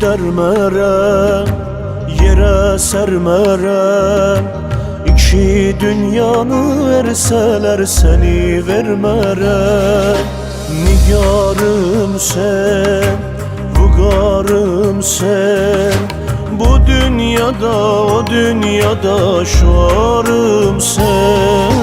dermərəm Yerə sərmərəm İki dünyanı versələr səni vermərəm Nigarım sən, vüqarım sən Bu dünyada, o dünyada şuarım sən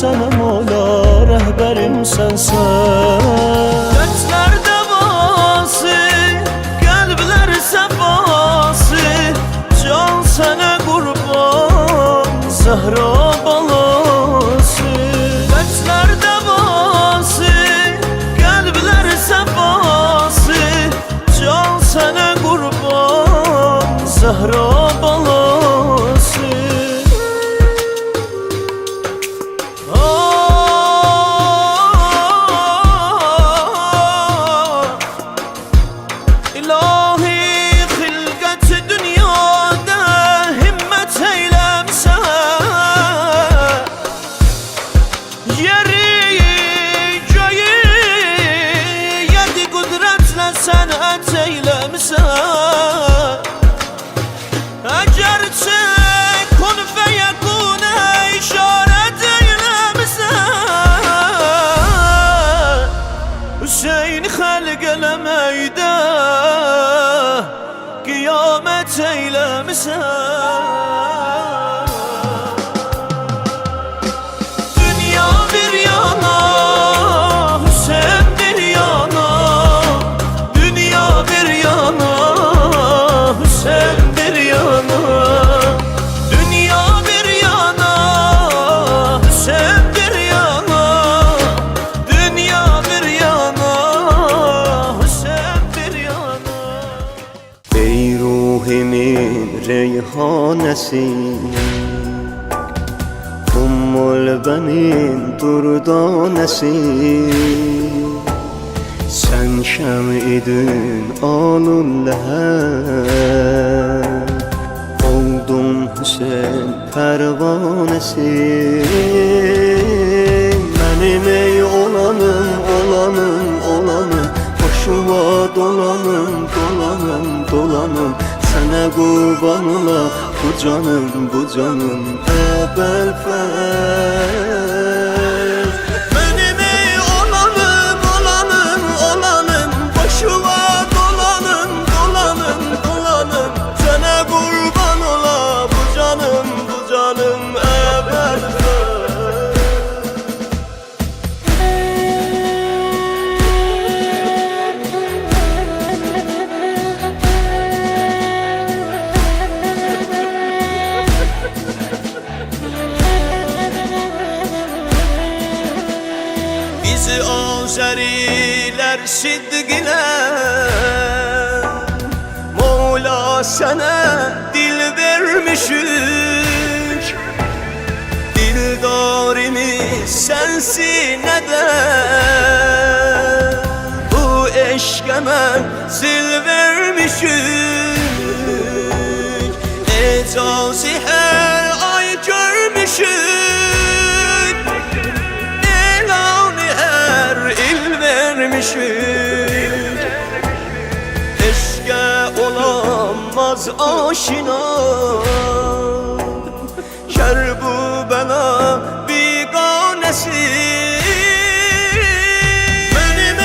sana mola rehberim sensin. Dertlerde bazı kalpler sefası. Can sana kurban Zahra balası. Dertlerde bazı kalpler sefası. Can sana kurban Zahra Sen şem'idin alın leher Oldum Hüseyin pervanesi Benim ey olanım, olanım, olanım. Başıma dolanım, dolanım, dolanım. Sana kurban ola bu canım, bu canım. Ebel fez Bizi Azeriler sidgine. Mola sana dil vermişik. Dildarimiz sensin neden Bu eşke zil vermişik Ecazi her ay görmüşük vermişik Eşke olamaz aşina. Şer bu bela biganesi. Benim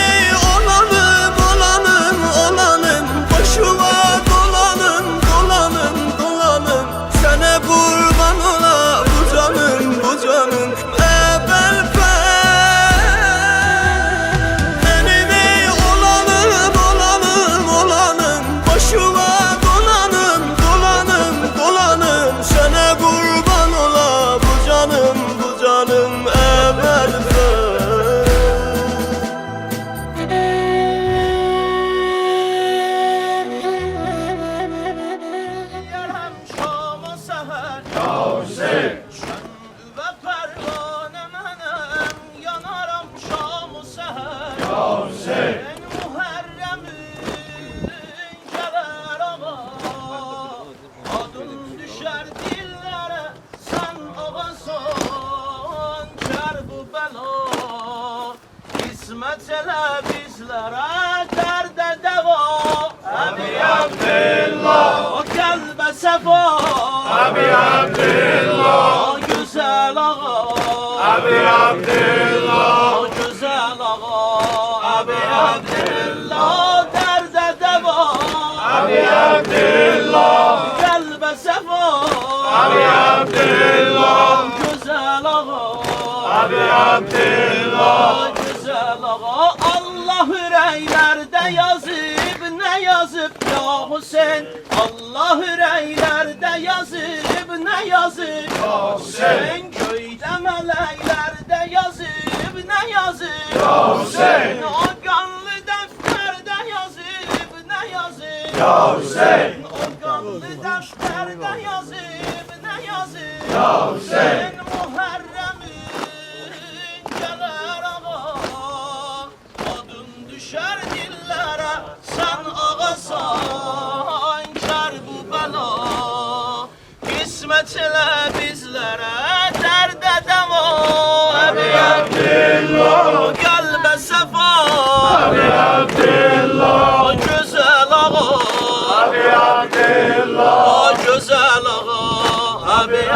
Abi Abdullah, güzel ağa. Abi Abdillah Derde deva. Abi Abdullah, Kalbe sefa. Abi Abdullah, güzel ağa. Abi Abdullah, güzel ağa. Allah yüreklerde ne yazıp ya Hüseyin Allah yüreklerde yazıp ne yazıp? Ya Hüseyin Köyde meleklerde yazıp ne yazıp? Ya Hüseyin, O kanlı defterde yazıp ne yazıp? Ya Hüseyin, O kanlı defterde yazıp ne yazıp? Ya Hüseyin,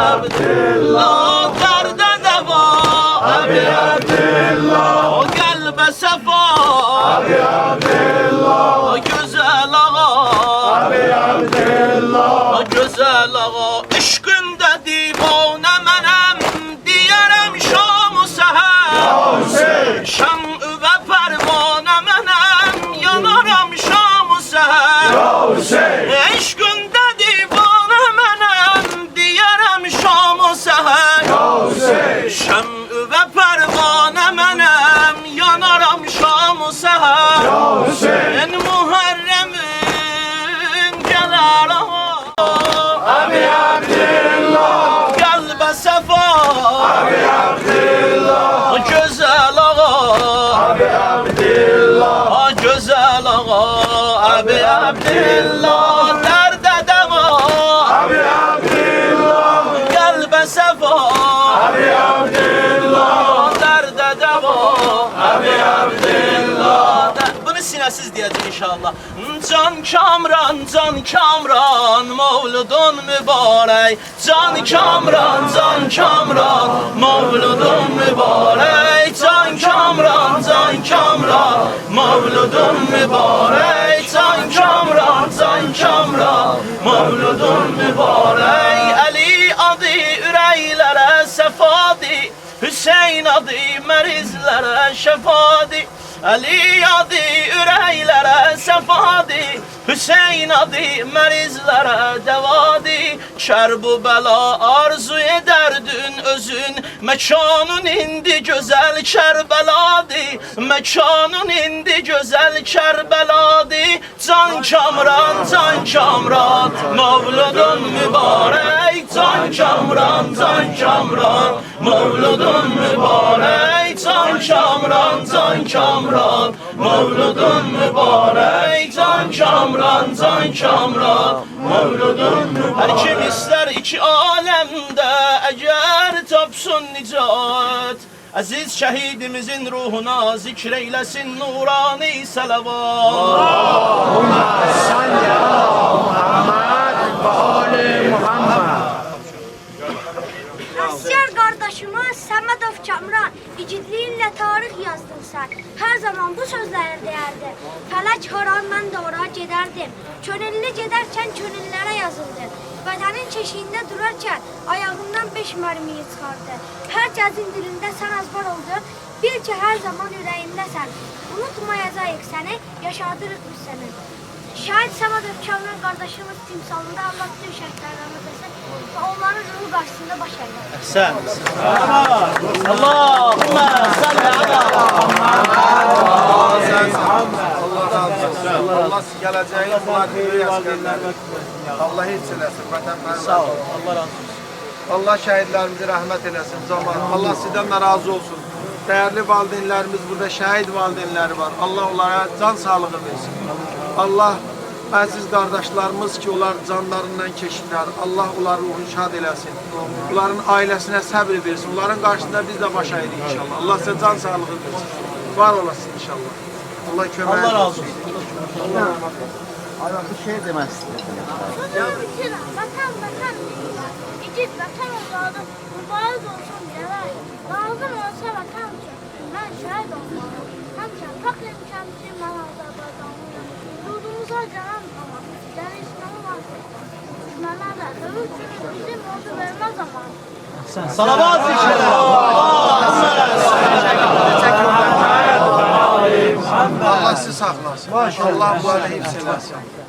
Abdillah Derde deva Abi Abdullah, Kamran, Can Kamran Mevludun mübarək Can Kamran, Can Kamran Mevludun mübarək Can Kamran, Can Kamran Mevludun mübarək Can Kamran, Can Kamran Mevludun mübarək Əli adı ürəklərə səfadi Hüseyin adı mərizlərə şəfadi Ali adı ürəklərə səfadi Hüseyin adı mərizlərə dəvadi Kərbu bəla arzu edərdün özün Məkanun indi gözəl Kərbəladır Məkanun indi gözəl Kərbəladır Can Kamran, Can Kamran Mavludun mübarək Can Kamran, Can Kamran Mavludun mübarək Can Kamran, Can Kamran Mavludun mübarək Can Kamran, Can Kamran Mavludun mübarək Hər kim istər iki aləmdə Əgər tapsın nicat Əziz şəhidimizin ruhuna zikr eyləsin nurani salavat. Asker kardeşimiz Səmədov Kamran, igidliğinle tarih yazdın sen. Her zaman bu sözler değerdi. Ben de oraya giderdim. Çönelli giderken çönellere yazıldı. Bedenin çeşiğinde durarken ayağından beş mermiyi çıkardı. Herkesin dilinde sen azbar oldu. Bil ki her zaman yüreğinde sen. Unutmayacağız seni, yaşadırız biz seni. Şahit Səmədov Kamran kardeşimiz timsalında şəhidlərdən ötəsin və onların ruhu qarşısında baş əylər. Sen. Allahümme salli ala. Allah gələcəyi müvafiq əsgərləri Allah heç eləsin, Sağ vətənpərvər. ol. Allah razı olsun. Allah şəhidlərimizi rəhmət eləsin. Zaman. Allah sizdən də razı olsun. Dəyərli valideynlərimiz burada şəhid valideynləri var. Allah onlara can sağlığı versin. Allah əziz qardaşlarımız ki, onlar canlarından keçiblər. Allah onları ruhunu şad eləsin. Onların ailəsinə səbr versin. Onların qarşısında biz də baş əyirik inşallah. Allah sizə can sağlığı versin. Var olasın inşallah. Allah köməyi Allah razı olsun. Aynen bir şey demek istedim. Vatan vatan deyirlər. İgid vatan oğladı. Mübarək olsun gələk. Lazım olsa vatan şəhid olmalıyım. Həmişə fəxr etmişəm ki, mən Azərbaycanlıyam. Canım ama. Gəlişməli var. Düşmənlərlə dövüş üçün bizim ordu verməz zaman. Salavat Allah sizi saxlasın. Allah bunları hifz eləsin.